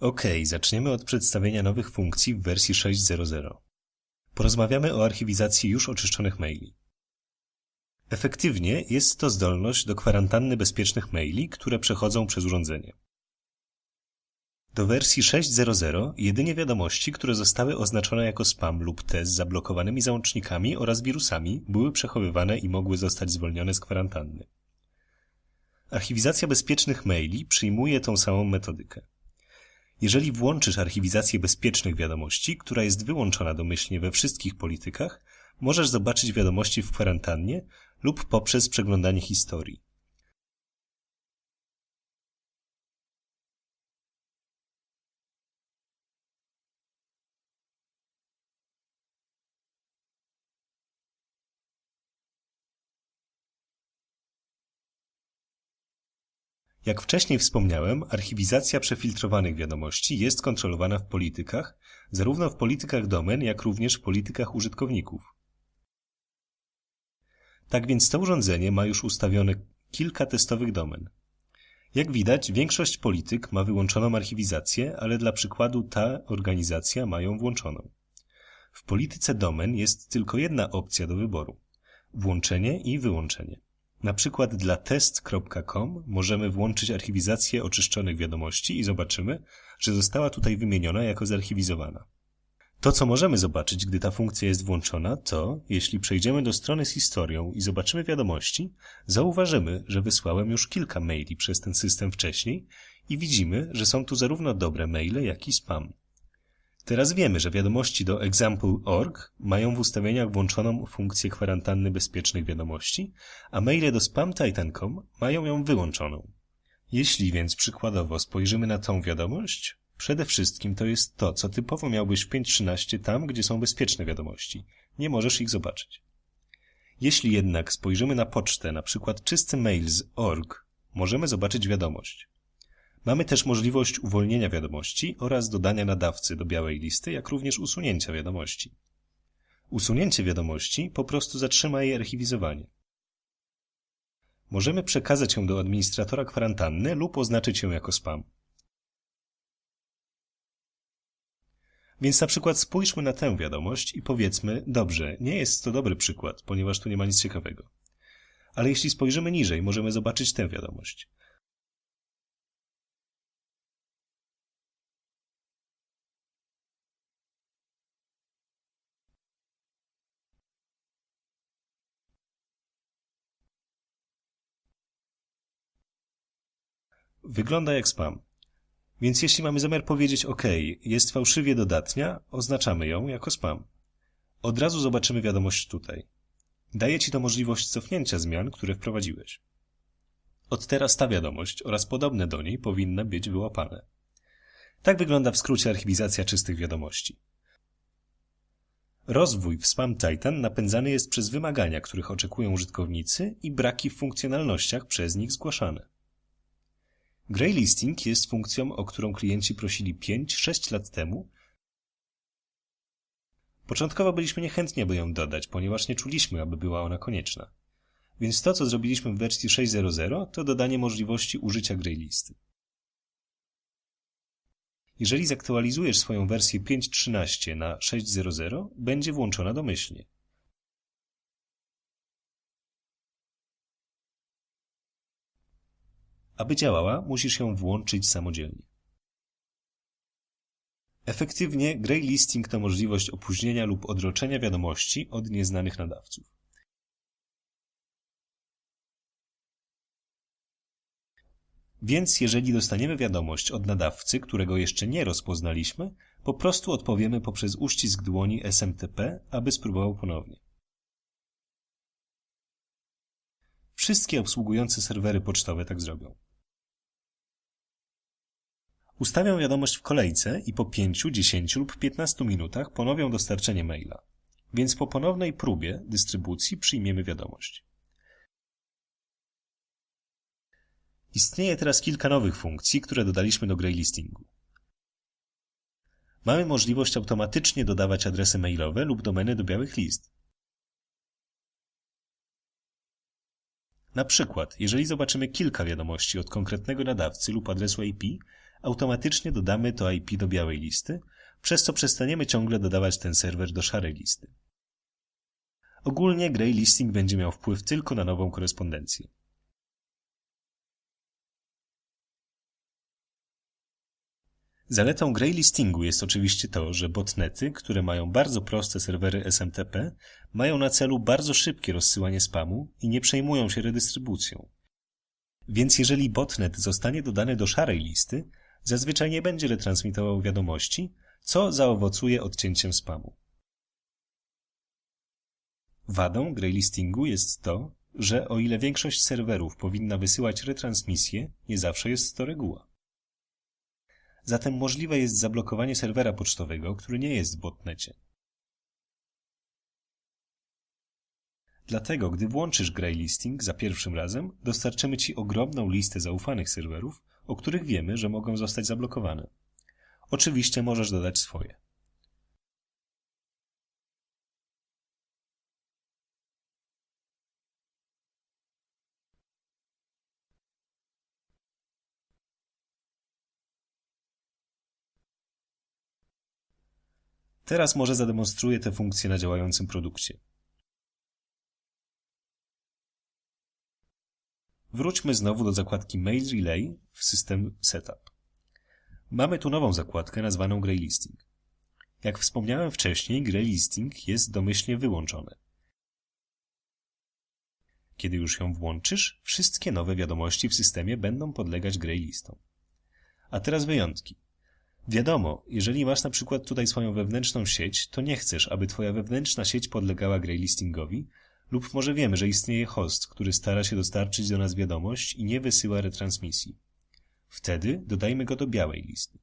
Ok, zaczniemy od przedstawienia nowych funkcji w wersji 6.0.0. Porozmawiamy o archiwizacji już oczyszczonych maili. Efektywnie jest to zdolność do kwarantanny bezpiecznych maili, które przechodzą przez urządzenie. Do wersji 6.0.0 jedynie wiadomości, które zostały oznaczone jako spam lub T z zablokowanymi załącznikami oraz wirusami były przechowywane i mogły zostać zwolnione z kwarantanny. Archiwizacja bezpiecznych maili przyjmuje tą samą metodykę. Jeżeli włączysz archiwizację bezpiecznych wiadomości, która jest wyłączona domyślnie we wszystkich politykach, możesz zobaczyć wiadomości w kwarantannie lub poprzez przeglądanie historii. Jak wcześniej wspomniałem, archiwizacja przefiltrowanych wiadomości jest kontrolowana w politykach, zarówno w politykach domen, jak również w politykach użytkowników. Tak więc to urządzenie ma już ustawione kilka testowych domen. Jak widać, większość polityk ma wyłączoną archiwizację, ale dla przykładu ta organizacja ma ją włączoną. W polityce domen jest tylko jedna opcja do wyboru – włączenie i wyłączenie. Na przykład dla test.com możemy włączyć archiwizację oczyszczonych wiadomości i zobaczymy, że została tutaj wymieniona jako zarchiwizowana. To, co możemy zobaczyć, gdy ta funkcja jest włączona, to, jeśli przejdziemy do strony z historią i zobaczymy wiadomości, zauważymy, że wysłałem już kilka maili przez ten system wcześniej i widzimy, że są tu zarówno dobre maile, jak i spam. Teraz wiemy, że wiadomości do example.org mają w ustawieniach włączoną funkcję kwarantanny bezpiecznych wiadomości, a maile do spam.titan.com mają ją wyłączoną. Jeśli więc przykładowo spojrzymy na tą wiadomość, przede wszystkim to jest to, co typowo miałbyś w 5.13 tam, gdzie są bezpieczne wiadomości. Nie możesz ich zobaczyć. Jeśli jednak spojrzymy na pocztę, na przykład czysty mail z org, możemy zobaczyć wiadomość. Mamy też możliwość uwolnienia wiadomości oraz dodania nadawcy do białej listy, jak również usunięcia wiadomości. Usunięcie wiadomości po prostu zatrzyma jej archiwizowanie. Możemy przekazać ją do administratora kwarantanny lub oznaczyć ją jako spam. Więc na przykład spójrzmy na tę wiadomość i powiedzmy, dobrze, nie jest to dobry przykład, ponieważ tu nie ma nic ciekawego. Ale jeśli spojrzymy niżej, możemy zobaczyć tę wiadomość. Wygląda jak spam. Więc jeśli mamy zamiar powiedzieć OK, jest fałszywie dodatnia, oznaczamy ją jako spam. Od razu zobaczymy wiadomość tutaj. Daje Ci to możliwość cofnięcia zmian, które wprowadziłeś. Od teraz ta wiadomość oraz podobne do niej powinny być wyłapane. Tak wygląda w skrócie archiwizacja czystych wiadomości. Rozwój w Spam Titan napędzany jest przez wymagania, których oczekują użytkownicy i braki w funkcjonalnościach przez nich zgłaszane. Grey Listing jest funkcją, o którą klienci prosili 5-6 lat temu. Początkowo byliśmy niechętni, aby ją dodać, ponieważ nie czuliśmy, aby była ona konieczna. Więc to, co zrobiliśmy w wersji 6.0.0, to dodanie możliwości użycia Grey Listy. Jeżeli zaktualizujesz swoją wersję 5.13 na 6.0.0, będzie włączona domyślnie. Aby działała, musisz ją włączyć samodzielnie. Efektywnie Grey Listing to możliwość opóźnienia lub odroczenia wiadomości od nieznanych nadawców. Więc jeżeli dostaniemy wiadomość od nadawcy, którego jeszcze nie rozpoznaliśmy, po prostu odpowiemy poprzez uścisk dłoni SMTP, aby spróbował ponownie. Wszystkie obsługujące serwery pocztowe tak zrobią. Ustawią wiadomość w kolejce i po 5, 10 lub 15 minutach ponowią dostarczenie maila. Więc po ponownej próbie dystrybucji przyjmiemy wiadomość. Istnieje teraz kilka nowych funkcji, które dodaliśmy do Grey Listingu. Mamy możliwość automatycznie dodawać adresy mailowe lub domeny do białych list. Na przykład, jeżeli zobaczymy kilka wiadomości od konkretnego nadawcy lub adresu IP, automatycznie dodamy to IP do białej listy, przez co przestaniemy ciągle dodawać ten serwer do szarej listy. Ogólnie grey listing będzie miał wpływ tylko na nową korespondencję. Zaletą grey listingu jest oczywiście to, że botnety, które mają bardzo proste serwery SMTP, mają na celu bardzo szybkie rozsyłanie spamu i nie przejmują się redystrybucją. Więc jeżeli botnet zostanie dodany do szarej listy, zazwyczaj nie będzie retransmitował wiadomości, co zaowocuje odcięciem spamu. Wadą greylistingu jest to, że o ile większość serwerów powinna wysyłać retransmisję, nie zawsze jest to reguła. Zatem możliwe jest zablokowanie serwera pocztowego, który nie jest w botnecie. Dlatego, gdy włączysz greylisting za pierwszym razem, dostarczymy Ci ogromną listę zaufanych serwerów, o których wiemy, że mogą zostać zablokowane. Oczywiście możesz dodać swoje. Teraz może zademonstruję tę funkcję na działającym produkcie. Wróćmy znowu do zakładki Mail Relay w System Setup. Mamy tu nową zakładkę nazwaną Grey Listing. Jak wspomniałem wcześniej, Grey Listing jest domyślnie wyłączone. Kiedy już ją włączysz, wszystkie nowe wiadomości w systemie będą podlegać Listom. A teraz wyjątki. Wiadomo, jeżeli masz na przykład tutaj swoją wewnętrzną sieć, to nie chcesz, aby twoja wewnętrzna sieć podlegała greylistingowi, lub może wiemy, że istnieje host, który stara się dostarczyć do nas wiadomość i nie wysyła retransmisji. Wtedy dodajmy go do białej listy.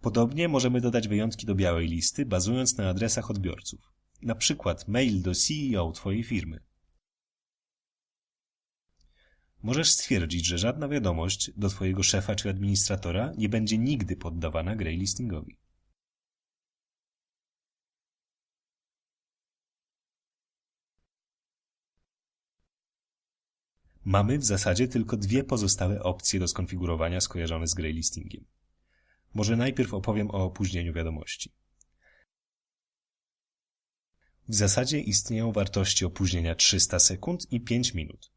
Podobnie możemy dodać wyjątki do białej listy, bazując na adresach odbiorców. Na przykład mail do CEO Twojej firmy. Możesz stwierdzić, że żadna wiadomość do Twojego szefa czy administratora nie będzie nigdy poddawana greylistingowi. Mamy w zasadzie tylko dwie pozostałe opcje do skonfigurowania skojarzone z greylistingiem. Może najpierw opowiem o opóźnieniu wiadomości. W zasadzie istnieją wartości opóźnienia 300 sekund i 5 minut.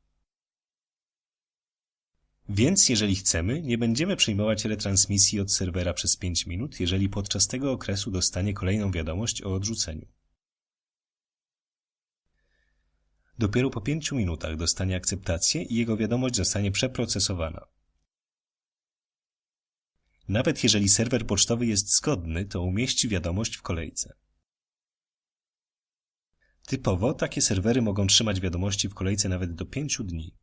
Więc jeżeli chcemy, nie będziemy przyjmować retransmisji od serwera przez 5 minut, jeżeli podczas tego okresu dostanie kolejną wiadomość o odrzuceniu. Dopiero po 5 minutach dostanie akceptację i jego wiadomość zostanie przeprocesowana. Nawet jeżeli serwer pocztowy jest zgodny, to umieści wiadomość w kolejce. Typowo takie serwery mogą trzymać wiadomości w kolejce nawet do 5 dni.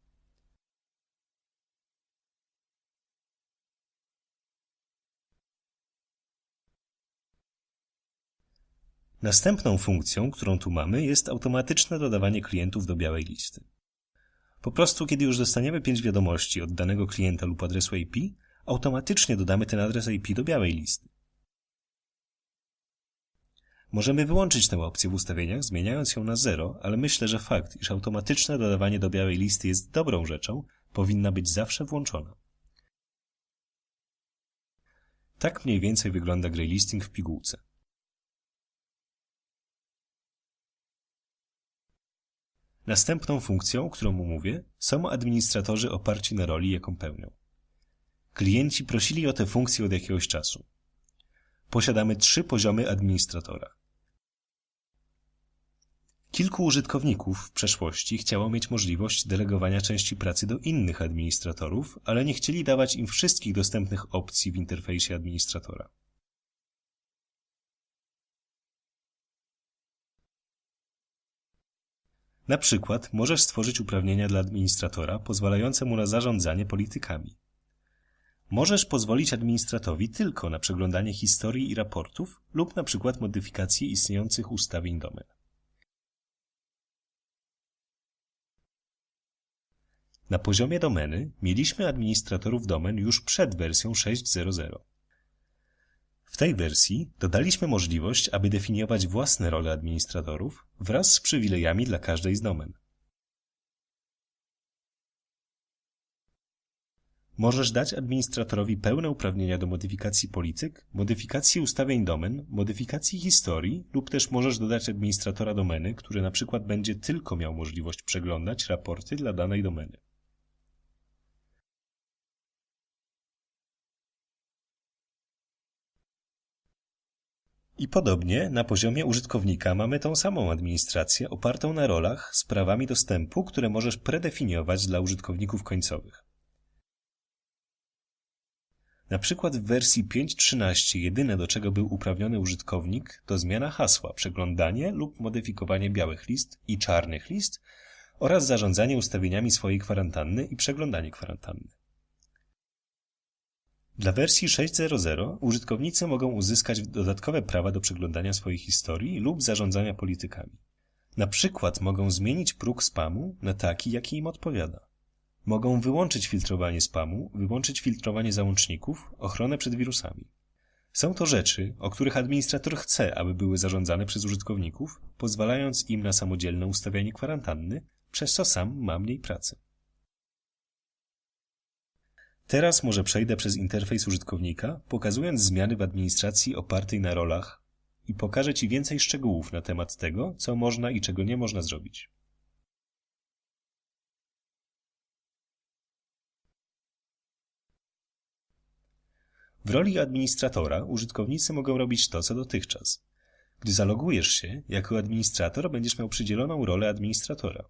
Następną funkcją, którą tu mamy, jest automatyczne dodawanie klientów do białej listy. Po prostu, kiedy już dostaniemy pięć wiadomości od danego klienta lub adresu IP, automatycznie dodamy ten adres IP do białej listy. Możemy wyłączyć tę opcję w ustawieniach, zmieniając ją na 0, ale myślę, że fakt, iż automatyczne dodawanie do białej listy jest dobrą rzeczą, powinna być zawsze włączona. Tak mniej więcej wygląda grey listing w pigułce. Następną funkcją, którą mówię, są administratorzy oparci na roli, jaką pełnią. Klienci prosili o tę funkcję od jakiegoś czasu. Posiadamy trzy poziomy administratora. Kilku użytkowników w przeszłości chciało mieć możliwość delegowania części pracy do innych administratorów, ale nie chcieli dawać im wszystkich dostępnych opcji w interfejsie administratora. Na przykład możesz stworzyć uprawnienia dla administratora pozwalające mu na zarządzanie politykami. Możesz pozwolić administratowi tylko na przeglądanie historii i raportów lub na przykład modyfikację istniejących ustawień domen. Na poziomie domeny mieliśmy administratorów domen już przed wersją 6.0.0. W tej wersji dodaliśmy możliwość, aby definiować własne role administratorów wraz z przywilejami dla każdej z domen. Możesz dać administratorowi pełne uprawnienia do modyfikacji polityk, modyfikacji ustawień domen, modyfikacji historii lub też możesz dodać administratora domeny, który na przykład będzie tylko miał możliwość przeglądać raporty dla danej domeny. I podobnie na poziomie użytkownika mamy tą samą administrację opartą na rolach z prawami dostępu, które możesz predefiniować dla użytkowników końcowych. Na przykład w wersji 5.13 jedyne do czego był uprawniony użytkownik to zmiana hasła, przeglądanie lub modyfikowanie białych list i czarnych list oraz zarządzanie ustawieniami swojej kwarantanny i przeglądanie kwarantanny. Dla wersji 6.0.0 użytkownicy mogą uzyskać dodatkowe prawa do przeglądania swojej historii lub zarządzania politykami. Na przykład mogą zmienić próg spamu na taki, jaki im odpowiada. Mogą wyłączyć filtrowanie spamu, wyłączyć filtrowanie załączników, ochronę przed wirusami. Są to rzeczy, o których administrator chce, aby były zarządzane przez użytkowników, pozwalając im na samodzielne ustawianie kwarantanny, przez co sam ma mniej pracy. Teraz może przejdę przez interfejs użytkownika, pokazując zmiany w administracji opartej na rolach i pokażę Ci więcej szczegółów na temat tego, co można i czego nie można zrobić. W roli administratora użytkownicy mogą robić to, co dotychczas. Gdy zalogujesz się, jako administrator będziesz miał przydzieloną rolę administratora.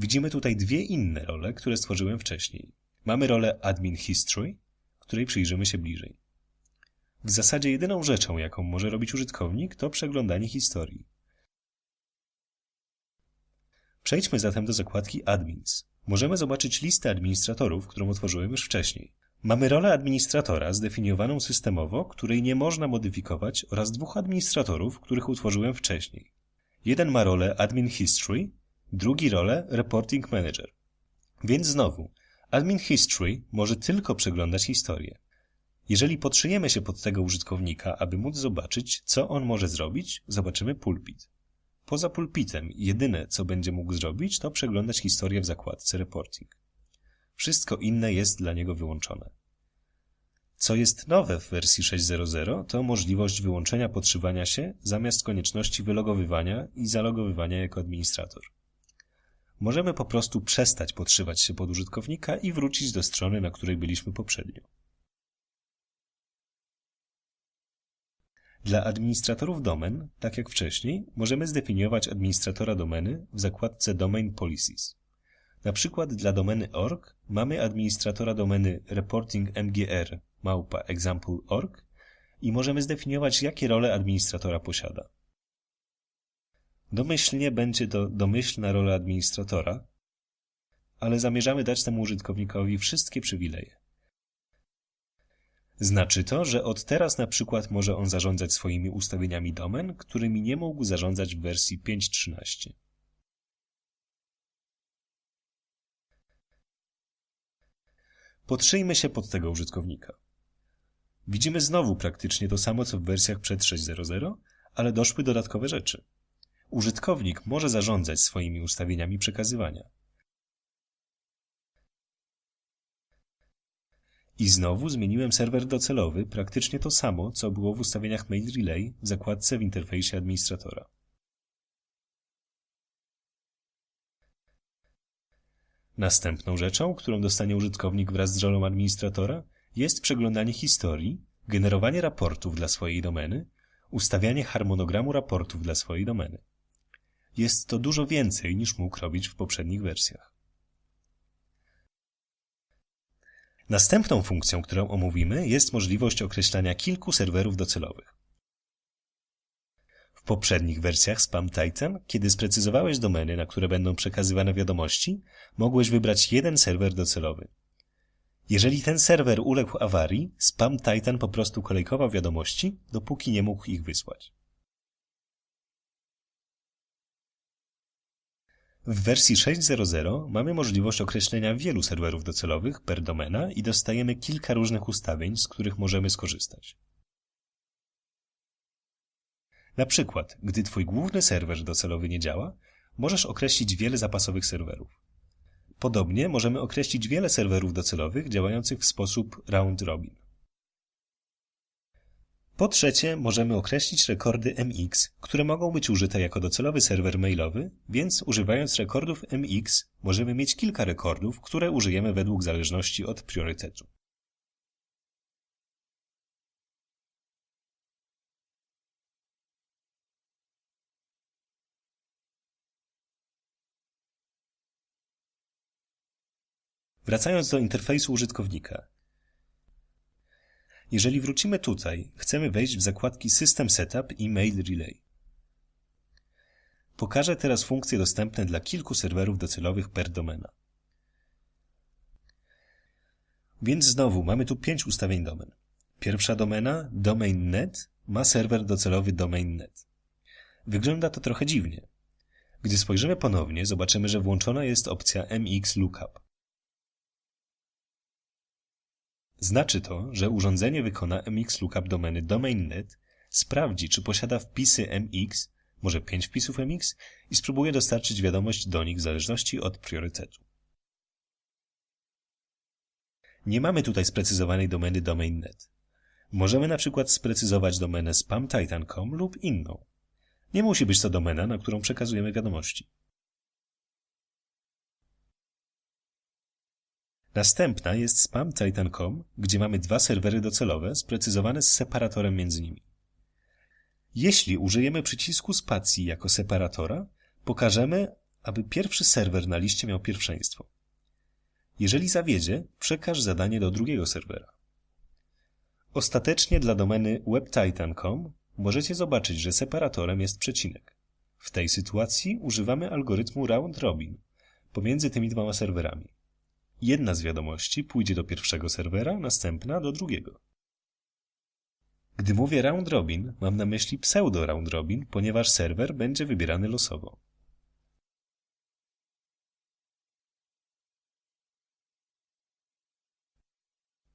Widzimy tutaj dwie inne role, które stworzyłem wcześniej. Mamy rolę Admin History, której przyjrzymy się bliżej. W zasadzie jedyną rzeczą, jaką może robić użytkownik, to przeglądanie historii. Przejdźmy zatem do zakładki Admins. Możemy zobaczyć listę administratorów, którą otworzyłem już wcześniej. Mamy rolę administratora zdefiniowaną systemowo, której nie można modyfikować oraz dwóch administratorów, których utworzyłem wcześniej. Jeden ma rolę Admin History, Drugi rolę Reporting Manager. Więc znowu, Admin History może tylko przeglądać historię. Jeżeli podszyjemy się pod tego użytkownika, aby móc zobaczyć, co on może zrobić, zobaczymy pulpit. Poza pulpitem jedyne, co będzie mógł zrobić, to przeglądać historię w zakładce Reporting. Wszystko inne jest dla niego wyłączone. Co jest nowe w wersji 6.0.0 to możliwość wyłączenia podszywania się zamiast konieczności wylogowywania i zalogowywania jako administrator. Możemy po prostu przestać podszywać się pod użytkownika i wrócić do strony, na której byliśmy poprzednio. Dla administratorów domen, tak jak wcześniej, możemy zdefiniować administratora domeny w zakładce Domain Policies. Na przykład dla domeny org mamy administratora domeny reporting i możemy zdefiniować, jakie role administratora posiada. Domyślnie będzie to domyślna rola administratora, ale zamierzamy dać temu użytkownikowi wszystkie przywileje. Znaczy to, że od teraz na przykład może on zarządzać swoimi ustawieniami domen, którymi nie mógł zarządzać w wersji 5.13. Podszyjmy się pod tego użytkownika. Widzimy znowu praktycznie to samo co w wersjach przed 6.0.0, ale doszły dodatkowe rzeczy. Użytkownik może zarządzać swoimi ustawieniami przekazywania. I znowu zmieniłem serwer docelowy, praktycznie to samo, co było w ustawieniach Mail Relay w zakładce w interfejsie administratora. Następną rzeczą, którą dostanie użytkownik wraz z rolą administratora, jest przeglądanie historii, generowanie raportów dla swojej domeny, ustawianie harmonogramu raportów dla swojej domeny. Jest to dużo więcej niż mógł robić w poprzednich wersjach. Następną funkcją, którą omówimy, jest możliwość określania kilku serwerów docelowych. W poprzednich wersjach Spam Titan, kiedy sprecyzowałeś domeny, na które będą przekazywane wiadomości, mogłeś wybrać jeden serwer docelowy. Jeżeli ten serwer uległ awarii, Spam Titan po prostu kolejkował wiadomości, dopóki nie mógł ich wysłać. W wersji 6.0.0 mamy możliwość określenia wielu serwerów docelowych per domena i dostajemy kilka różnych ustawień, z których możemy skorzystać. Na przykład, gdy Twój główny serwer docelowy nie działa, możesz określić wiele zapasowych serwerów. Podobnie możemy określić wiele serwerów docelowych działających w sposób round robin. Po trzecie, możemy określić rekordy MX, które mogą być użyte jako docelowy serwer mailowy, więc używając rekordów MX możemy mieć kilka rekordów, które użyjemy według zależności od priorytetu. Wracając do interfejsu użytkownika. Jeżeli wrócimy tutaj, chcemy wejść w zakładki System Setup i Mail Relay. Pokażę teraz funkcje dostępne dla kilku serwerów docelowych per domena. Więc znowu mamy tu pięć ustawień domen. Pierwsza domena, domain.net, ma serwer docelowy domain.net. Wygląda to trochę dziwnie. Gdy spojrzymy ponownie, zobaczymy, że włączona jest opcja MX Lookup. Znaczy to, że urządzenie wykona MX lookup domeny domain.net, sprawdzi, czy posiada wpisy MX, może 5 wpisów MX i spróbuje dostarczyć wiadomość do nich w zależności od priorytetu. Nie mamy tutaj sprecyzowanej domeny domain.net. Możemy na przykład sprecyzować domenę spamtitan.com lub inną. Nie musi być to domena, na którą przekazujemy wiadomości. Następna jest spam.titan.com, gdzie mamy dwa serwery docelowe sprecyzowane z separatorem między nimi. Jeśli użyjemy przycisku spacji jako separatora, pokażemy, aby pierwszy serwer na liście miał pierwszeństwo. Jeżeli zawiedzie, przekaż zadanie do drugiego serwera. Ostatecznie dla domeny webtitan.com możecie zobaczyć, że separatorem jest przecinek. W tej sytuacji używamy algorytmu round robin pomiędzy tymi dwoma serwerami. Jedna z wiadomości pójdzie do pierwszego serwera, następna do drugiego. Gdy mówię round robin, mam na myśli pseudo round robin, ponieważ serwer będzie wybierany losowo.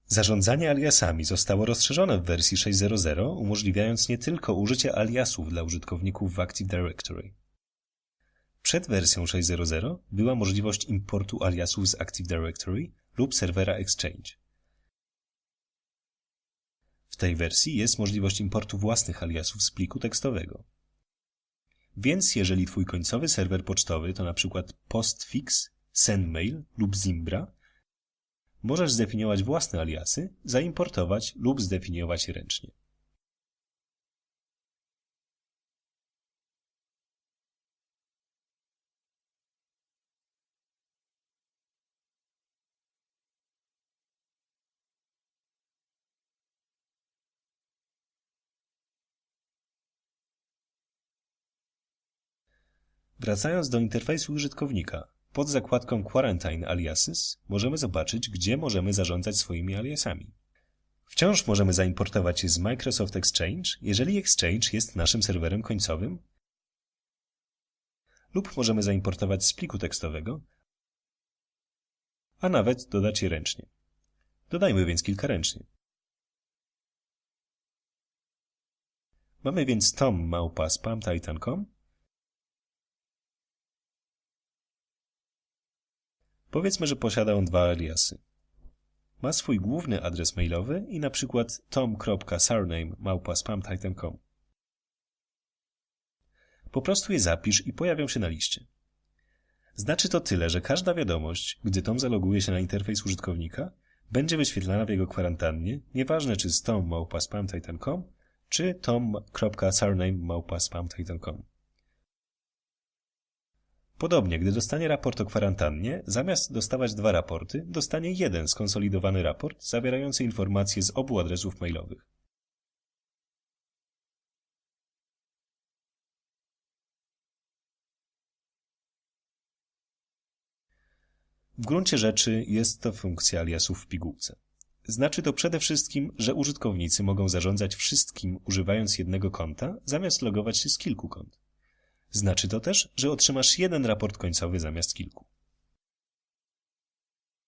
Zarządzanie aliasami zostało rozszerzone w wersji 6.0.0, umożliwiając nie tylko użycie aliasów dla użytkowników w Active Directory. Przed wersją 6.0.0 była możliwość importu aliasów z Active Directory lub serwera Exchange. W tej wersji jest możliwość importu własnych aliasów z pliku tekstowego. Więc jeżeli Twój końcowy serwer pocztowy to np. Postfix, Sendmail lub Zimbra, możesz zdefiniować własne aliasy, zaimportować lub zdefiniować ręcznie. Wracając do interfejsu użytkownika, pod zakładką Quarantine Aliases możemy zobaczyć, gdzie możemy zarządzać swoimi aliasami. Wciąż możemy zaimportować je z Microsoft Exchange, jeżeli Exchange jest naszym serwerem końcowym, lub możemy zaimportować z pliku tekstowego, a nawet dodać je ręcznie. Dodajmy więc kilka ręcznie. Mamy więc tom małpa spamtitan.com Powiedzmy, że posiada on dwa aliasy. Ma swój główny adres mailowy i na przykład tom.surname.spamtitan.com. Po prostu je zapisz i pojawią się na liście. Znaczy to tyle, że każda wiadomość, gdy Tom zaloguje się na interfejs użytkownika, będzie wyświetlana w jego kwarantannie, nieważne czy z tom.spamtitan.com czy tom.surname.spamtitan.com. Podobnie, gdy dostanie raport o kwarantannie, zamiast dostawać dwa raporty, dostanie jeden skonsolidowany raport zawierający informacje z obu adresów mailowych. W gruncie rzeczy jest to funkcja aliasów w pigułce. Znaczy to przede wszystkim, że użytkownicy mogą zarządzać wszystkim używając jednego konta, zamiast logować się z kilku kont. Znaczy to też, że otrzymasz jeden raport końcowy zamiast kilku.